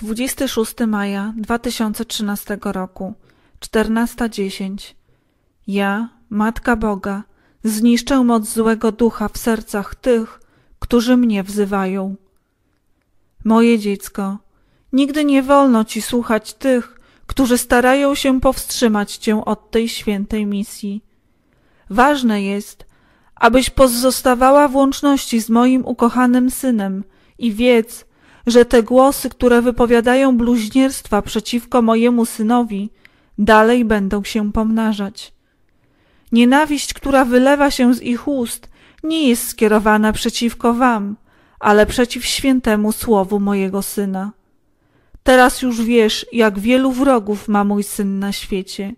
26 maja 2013 roku, 14.10 Ja, Matka Boga, zniszczę moc złego ducha w sercach tych, którzy mnie wzywają. Moje dziecko, nigdy nie wolno ci słuchać tych, którzy starają się powstrzymać cię od tej świętej misji. Ważne jest, abyś pozostawała w łączności z moim ukochanym synem i wiedz, że te głosy, które wypowiadają bluźnierstwa przeciwko mojemu synowi, dalej będą się pomnażać. Nienawiść, która wylewa się z ich ust, nie jest skierowana przeciwko wam, ale przeciw świętemu słowu mojego syna. Teraz już wiesz, jak wielu wrogów ma mój syn na świecie.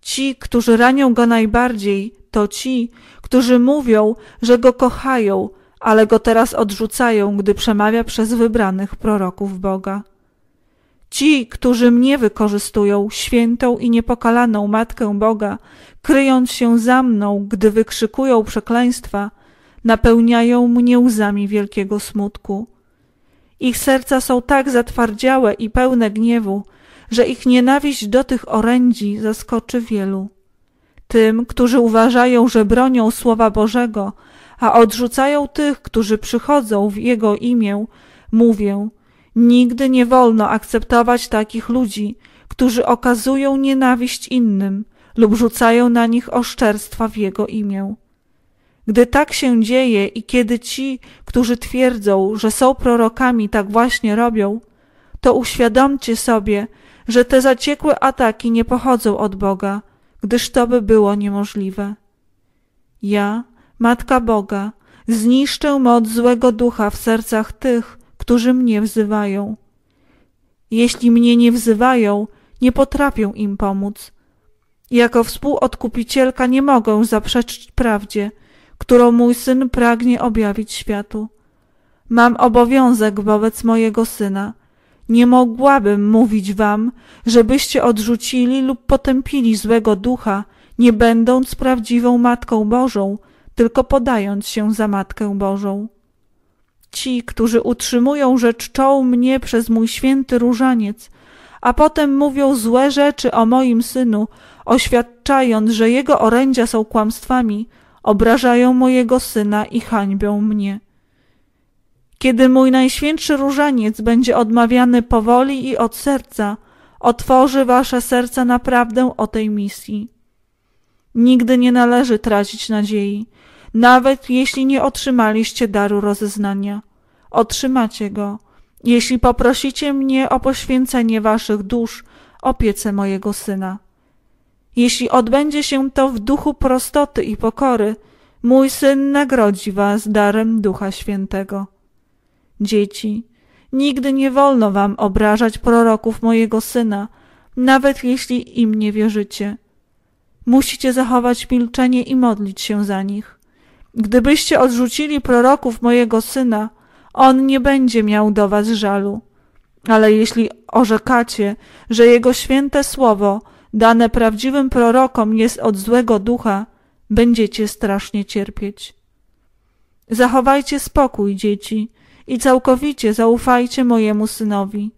Ci, którzy ranią go najbardziej, to ci, którzy mówią, że go kochają, ale go teraz odrzucają, gdy przemawia przez wybranych proroków Boga. Ci, którzy mnie wykorzystują, świętą i niepokalaną Matkę Boga, kryjąc się za mną, gdy wykrzykują przekleństwa, napełniają mnie łzami wielkiego smutku. Ich serca są tak zatwardziałe i pełne gniewu, że ich nienawiść do tych orędzi zaskoczy wielu. Tym, którzy uważają, że bronią Słowa Bożego, a odrzucają tych, którzy przychodzą w Jego imię, mówię, nigdy nie wolno akceptować takich ludzi, którzy okazują nienawiść innym lub rzucają na nich oszczerstwa w Jego imię. Gdy tak się dzieje i kiedy ci, którzy twierdzą, że są prorokami, tak właśnie robią, to uświadomcie sobie, że te zaciekłe ataki nie pochodzą od Boga, gdyż to by było niemożliwe. Ja, Matka Boga, zniszczę moc złego ducha w sercach tych, którzy mnie wzywają. Jeśli mnie nie wzywają, nie potrafię im pomóc. Jako współodkupicielka nie mogę zaprzeczyć prawdzie, którą mój syn pragnie objawić światu. Mam obowiązek wobec mojego syna. Nie mogłabym mówić wam, żebyście odrzucili lub potępili złego ducha, nie będąc prawdziwą Matką Bożą, tylko podając się za Matkę Bożą. Ci, którzy utrzymują, że czczą mnie przez mój święty różaniec, a potem mówią złe rzeczy o moim synu, oświadczając, że jego orędzia są kłamstwami, obrażają mojego syna i hańbią mnie. Kiedy mój najświętszy różaniec będzie odmawiany powoli i od serca, otworzy wasze serca naprawdę o tej misji. Nigdy nie należy tracić nadziei, nawet jeśli nie otrzymaliście daru rozeznania. Otrzymacie go, jeśli poprosicie mnie o poświęcenie waszych dusz opiece mojego syna. Jeśli odbędzie się to w duchu prostoty i pokory, mój syn nagrodzi was darem Ducha Świętego. Dzieci, nigdy nie wolno wam obrażać proroków mojego syna, nawet jeśli im nie wierzycie. Musicie zachować milczenie i modlić się za nich. Gdybyście odrzucili proroków mojego syna, on nie będzie miał do was żalu. Ale jeśli orzekacie, że jego święte słowo, dane prawdziwym prorokom, jest od złego ducha, będziecie strasznie cierpieć. Zachowajcie spokój, dzieci, i całkowicie zaufajcie mojemu synowi.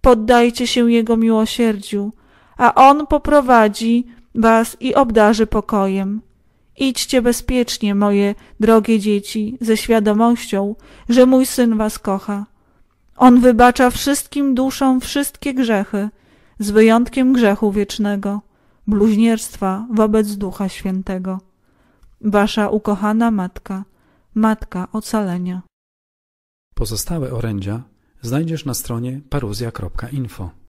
Poddajcie się jego miłosierdziu, a on poprowadzi was i obdarzy pokojem. Idźcie bezpiecznie, moje drogie dzieci, ze świadomością, że mój syn was kocha. On wybacza wszystkim duszom wszystkie grzechy, z wyjątkiem grzechu wiecznego, bluźnierstwa wobec Ducha Świętego. Wasza ukochana Matka, Matka Ocalenia. Pozostałe orędzia znajdziesz na stronie paruzja.info.